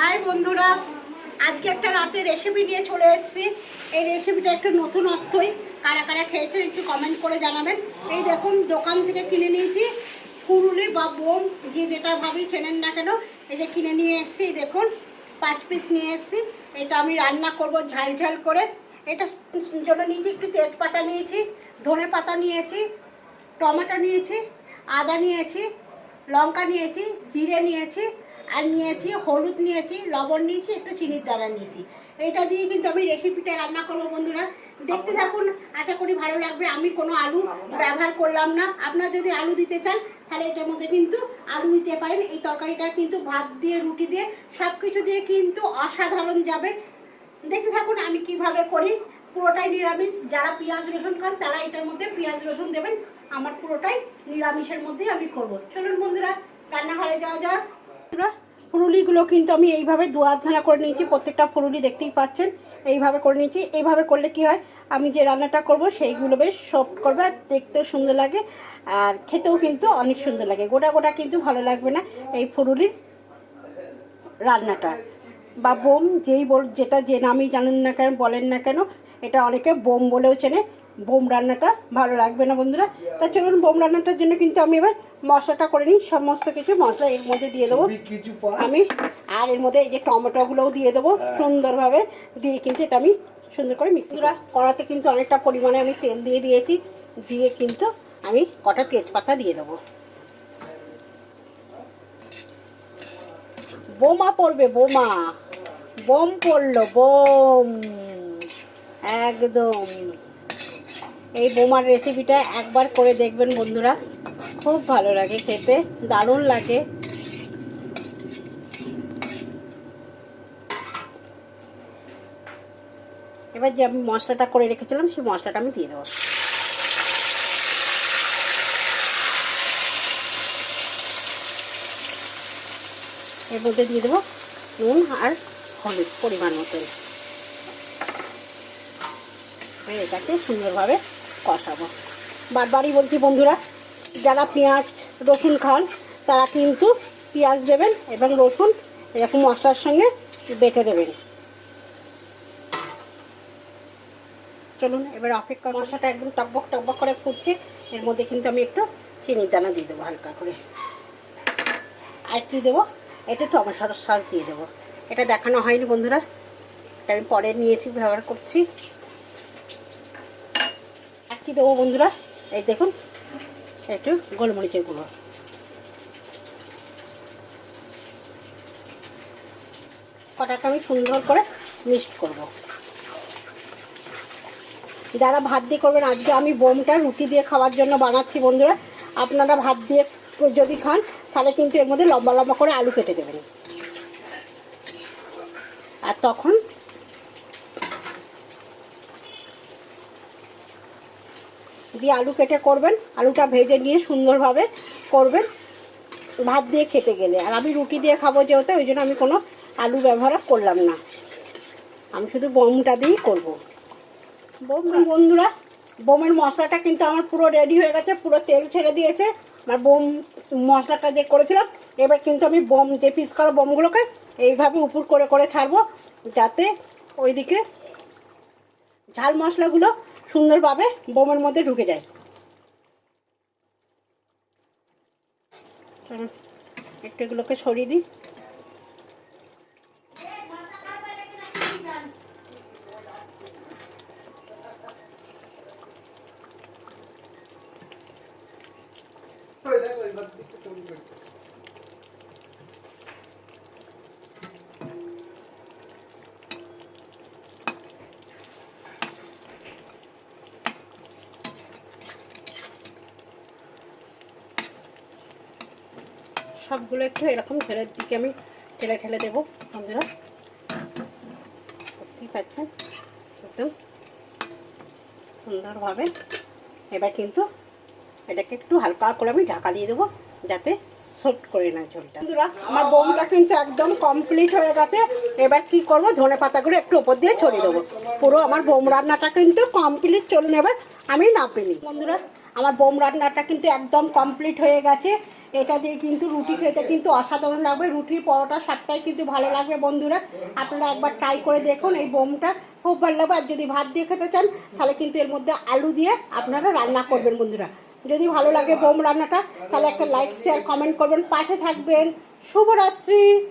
High বন্ধুরা, আজকে একটা রাতে রেসিপি নিয়ে চলে এসেছি। এই রেসিপিটা একটু নতুনত্বই কারা কারা খেয়েছেন একটু কমেন্ট করে জানাবেন। এই দেখুন, দোকান থেকে কিনে নিয়েছি। ফুরুলি বা বোম, যে যেটা ভাবি চেনেন না কেন, এই যে কিনে নিয়ে এসেছি দেখুন, পাঁচ পিস নিয়ে এসেছি। এটা আমি রান্না করব ঝাল ঝাল করে। এটা জন্য নিয়েছি একটু তেজপাতা নিয়েছি, ধনে পাতা নিয়েছি, টমেটো নিয়েছি, আদা নিয়েছি, লঙ্কা নিয়েছি, জিরে নিয়েছি আর নিয়েছি হলুদ নিয়েছি লবণ নিয়েছি একটু চিনির দানা নিয়েছি। এটা দিয়ে কিন্তু আমি রেসিপিটা রান্না করব বন্ধুরা। দেখতে থাকুন আশা করি ভালো লাগবে। আমি কোনো আলু ব্যবহার করলাম না। আপনারা যদি আলু দিতে চান তাহলে এটার মধ্যে কিন্তু আলু দিতে পারেন। এই তরকারিটা কিন্তু ভাত দিয়ে রুটি দিয়ে সব কিছু দিয়ে কিন্তু অসাধারণ যাবে। দেখতে থাকুন আমি কীভাবে করি। পুরোটাই নিরামিষ। যারা পেঁয়াজ রসুন খান তারা এটার মধ্যে পেঁয়াজ রসুন দেবেন। আমার পুরোটাই নিরামিষের মধ্যেই আমি করব। চলুন বন্ধুরা রান্নাঘরে যাওয়া বন্ধুরা, ফুরুলিগুলো কিন্তু আমি এইভাবে দু আধখানা করে নিয়েছি, প্রত্যেকটা ফুরুলি দেখতেই পাচ্ছেন। এইভাবে করে নিয়েছি। এইভাবে করলে কি হয়, আমি যে রান্নাটা করব সেইগুলো বেশ সফট করবে, আর দেখতেও সুন্দর লাগে, আর খেতেও কিন্তু অনেক সুন্দর লাগে। গোটা গোটা কিন্তু ভালো লাগবে না এই ফুরুলির রান্নাটা। বা বোম, যেই বল, যেটা যে নামই জানেন না কেন, বলেন না কেন, এটা অনেকে বোম বলেও চেনে। বোম রান্নাটা ভালো লাগবে না বন্ধুরা। তা চলুন, বোম রান্নাটার জন্য কিন্তু আমি এবার মশলাটা করে নিই সমস্ত কিছু মশলা এর মধ্যে দিয়ে দেবো। কিছু আমি আর এর মধ্যে এই যে টমেটোগুলোও দিয়ে দেবো সুন্দরভাবে। দিয়ে কিন্তু এটা আমি সুন্দর করে মিক্সিরা কড়াতে কিন্তু অনেকটা পরিমাণে আমি তেল দিয়ে দিয়েছি। দিয়ে কিন্তু আমি কটা তেজপাতা দিয়ে দেবো। বোমা পড়বে বোমা। বোম পড়ল বোম। একদম। এই বোমার রেসিপিটা একবার করে দেখবেন বন্ধুরা। খুব ভালো লাগে খেতে, দারুণ লাগে। এবার যে আমি মশলাটা করে রেখেছিলাম, সেই মশলাটা আমি দিয়ে দেবো। এর মধ্যে দিয়ে দেবো নুন আর হলুদ পরিমাণ মতন। এটাকে সুন্দরভাবে কষাবো। বারবারই বলছি বন্ধুরা যারা পেঁয়াজ, রসুন খান, তারা কিন্তু পেঁয়াজ দেবেন এবং রসুন এরকম মশলার সঙ্গে বেটে দেবেন। চলুন, এবার অপেক্ষা মশলাটা একদম টকবক টকবক করে ফুটছে। এর মধ্যে কিন্তু আমি একটু চিনি দানা দিয়ে দেবো হালকা করে। আর কি দেবো? একটু টমেটোর সস দিয়ে দেবো। এটা দেখানো হয়নি বন্ধুরা। এটা আমি পরে নিয়েছি, ব্যবহার করছি। আর কি দেবো বন্ধুরা? এই দেখুন একটু গোলমরিচের গুঁড়ো। কটাকে আমি সুন্দর করে মিক্সড করব। যারা ভাত দিয়ে করবেন, আজকে আমি বোমটা রুটি দিয়ে খাওয়ার জন্য বানাচ্ছি বন্ধুরা। আপনারা ভাত দিয়ে যদি খান, তাহলে কিন্তু এর মধ্যে লম্বা লম্বা করে আলু কেটে দেবেন। আর তখন দিয়ে আলু কেটে করবেন। আলুটা ভেজে নিয়ে সুন্দরভাবে করবেন। ভাত দিয়ে খেতে গেলে। আর আমি রুটি দিয়ে খাব যেহেতু, ওই জন্য আমি কোনো আলু ব্যবহার করলাম না। আমি শুধু বোমটা দিয়েই করব। বোম, বন্ধুরা, বোমের মশলাটা কিন্তু আমার পুরো রেডি হয়ে গেছে, পুরো তেল ছেড়ে দিয়েছে। আমার বোম মশলাটা যে করেছিলাম, এবার কিন্তু আমি বোম, যে পিস করা বোমগুলোকে এইভাবে উপর করে করে ছাড়বো, যাতে ওইদিকে ঝাল মশলাগুলো সুন্দরভাবে বোমের মধ্যে ঢুকে যায়। একটু এগুলোকে সরিয়ে দিই। দেখো এবার সবগুলো একটু এরকম ঢেলের দিকে আমি ঠেলে ঠেলে দেবো বন্ধুরা। দেখতেই পাচ্ছেন? একদম সুন্দরভাবে। এবার কিন্তু এটাকে একটু হালকা করে আমি ঢাকা দিয়ে দেবো যাতে সফট করে না ঝোলটা। বন্ধুরা, আমার বোমটা কিন্তু একদম কমপ্লিট হয়ে গেছে। এবার কি করব? ধনে পাতাগুলো একটু ওপর দিয়ে ছড়িয়ে দেবো। পুরো আমার বোম রান্নাটা কিন্তু কমপ্লিট চলুন এবার আমি নাপিনি। বন্ধুরা আমার বোম রান্নাটা কিন্তু একদম কমপ্লিট হয়ে গেছে। এটা দিয়ে কিন্তু রুটি খেতে কিন্তু অসাধারণ লাগবে। রুটি পরোটা সবটাই কিন্তু ভালো লাগবে বন্ধুরা। আপনারা একবার ট্রাই করে দেখুন এই বোমটা। খুব ভালো লাগবে। আর যদি ভাত দিয়ে খেতে চান, তাহলে কিন্তু এর মধ্যে আলু দিয়ে আপনারা রান্না করবেন বন্ধুরা। যদি ভালো লাগে বোম রান্নাটা, তাহলে একটা লাইক শেয়ার কমেন্ট করবেন। পাশে থাকবেন। শুভরাত্রি।